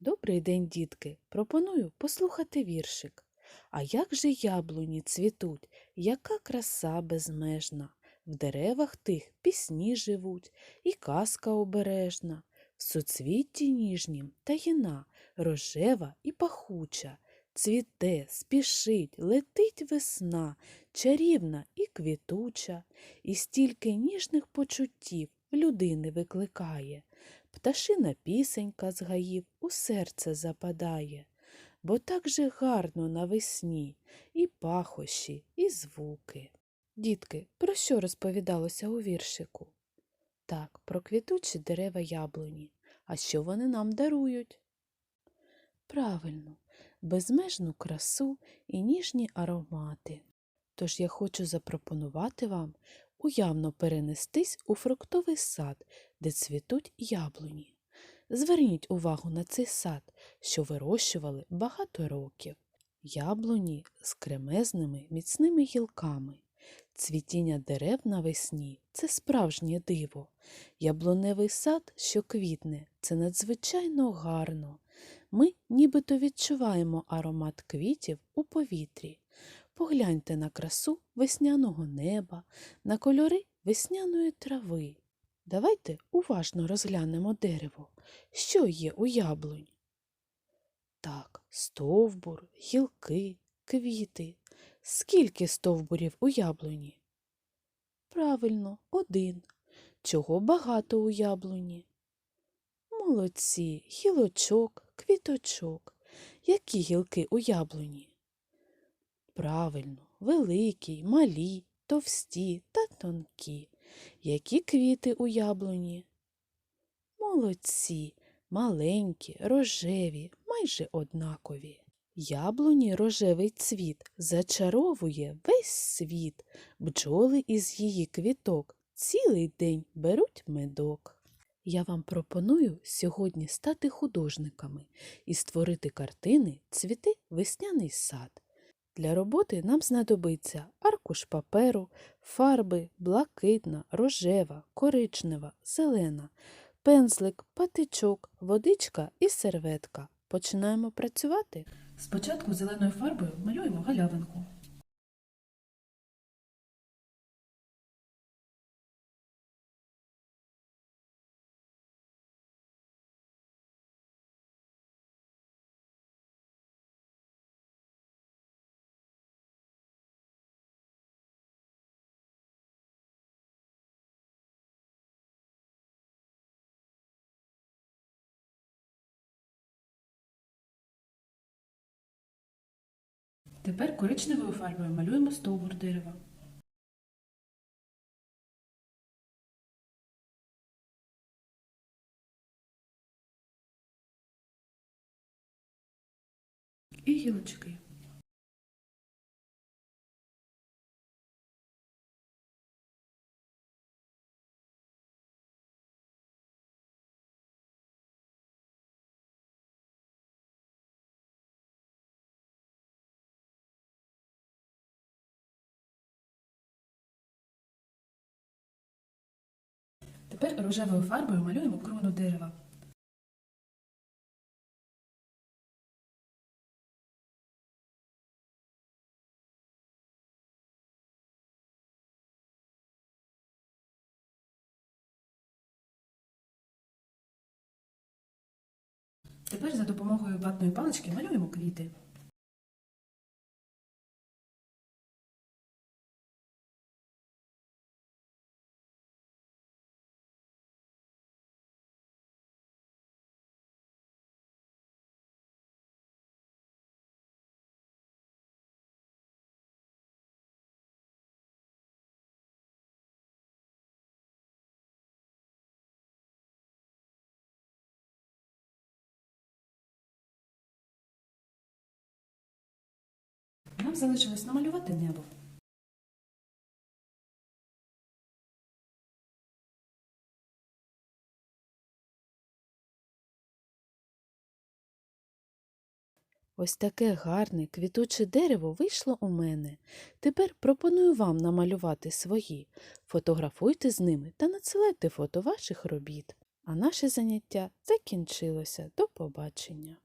Добрий день, дітки. Пропоную послухати віршик. А як же яблуні цвітуть, яка краса безмежна. В деревах тих пісні живуть, і казка обережна. В суцвітті ніжнім таїна, рожева і пахуча. Цвіте, спішить, летить весна, чарівна і квітуча, і стільки ніжних почуттів людини викликає. Пташина пісенька з гаїв у серце западає, бо так же гарно навесні і пахощі, і звуки. Дітки, про що розповідалося у віршику? Так, про квітучі дерева яблуні. А що вони нам дарують? Правильно, безмежну красу і ніжні аромати. Тож я хочу запропонувати вам уявно перенестись у фруктовий сад, де цвітуть яблуні. Зверніть увагу на цей сад, що вирощували багато років. Яблуні з кремезними міцними гілками. Цвітіння дерев навесні це справжнє диво. Яблуневий сад, що квітне, це надзвичайно гарно. Ми нібито відчуваємо аромат квітів у повітрі. Погляньте на красу весняного неба, на кольори весняної трави. Давайте уважно розглянемо дерево. Що є у яблунь? Так, стовбур, гілки, квіти. Скільки стовбурів у яблуні? Правильно, один. Чого багато у яблуні? Молодці, гілочок, квіточок. Які гілки у яблуні? Правильно, великі, малі, товсті та тонкі. Які квіти у яблуні? Молодці, маленькі, рожеві, майже однакові. Яблуні рожевий цвіт зачаровує весь світ. Бджоли із її квіток цілий день беруть медок. Я вам пропоную сьогодні стати художниками і створити картини Цвіти весняний сад. Для роботи нам знадобиться аркуш паперу, фарби блакитна, рожева, коричнева, зелена, пензлик, патичок, водичка і серветка. Починаємо працювати. Спочатку зеленою фарбою малюємо галявинку. Тепер коричневою фарбою малюємо стовбур дерева. І гілочки. Тепер рожевою фарбою малюємо крону дерева. Тепер за допомогою ватної палички малюємо квіти. Залишилось намалювати небо. Ось таке гарне квітуче дерево вийшло у мене. Тепер пропоную вам намалювати свої. Фотографуйте з ними та надсилайте фото ваших робіт. А наше заняття закінчилося. До побачення.